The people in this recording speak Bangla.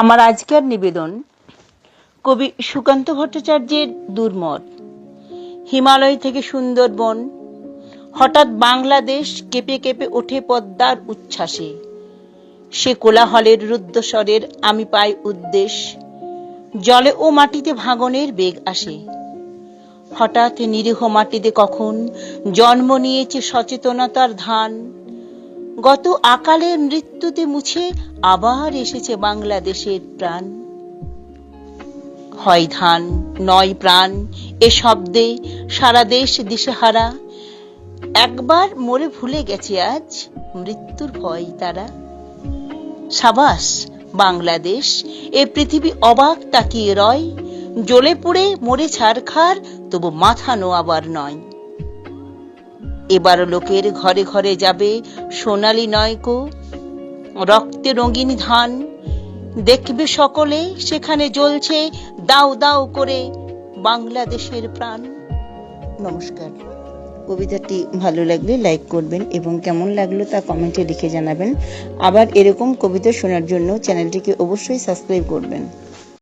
আমার আজকের নিবেদন কবি সুকান্ত ভট্টাচার্যের দুর্মত হিমালয় থেকে সুন্দরবন, হঠাৎ বাংলাদেশ কেঁপে কেঁপে ওঠে পদ্মার উচ্ছ্বাসে। সে কোলাহলের রুদ্ধস্বরের আমি পাই উদ্দেশ, জলে ও মাটিতে ভাঙনের বেগ আসে। হঠাৎ নিরীহ মাটিতে কখন জন্ম নিয়েছে সচেতনতার ধান গত আকালের মৃত্যুতে মুছে আবার এসেছে বাংলাদেশের প্রাণ। হয় ধান, নয় প্রাণ, এ শব্দে সারা দেশ দিশেহারা। একবার মরে ভুলে গেছে আজ, মৃত্যুর ভয় তারা। সাবাস, বাংলাদেশ, এ পৃথিবী অবাক তাকিয়ে রয়। জ্বলে পুড়ে মরে ছারখার, তবু মাথা নোয়াবার নয়। এবার লোকের ঘরে ঘরে যাবে সোনালি নয়কো, রক্তে রঙিন ধান। দেখবে সকলে, সেখানে জ্বলছে দাও দাও করে বাংলাদেশের প্রাণ। নমস্কার। কবিতাটি ভালো লাগলে লাইক করবেন এবং কেমন লাগল তা কমেন্টে লিখে জানাবেন। আবার এরকম কবিতা শোনার জন্য চ্যানেলটিকে অবশ্যই সাবস্ক্রাইব করবেন।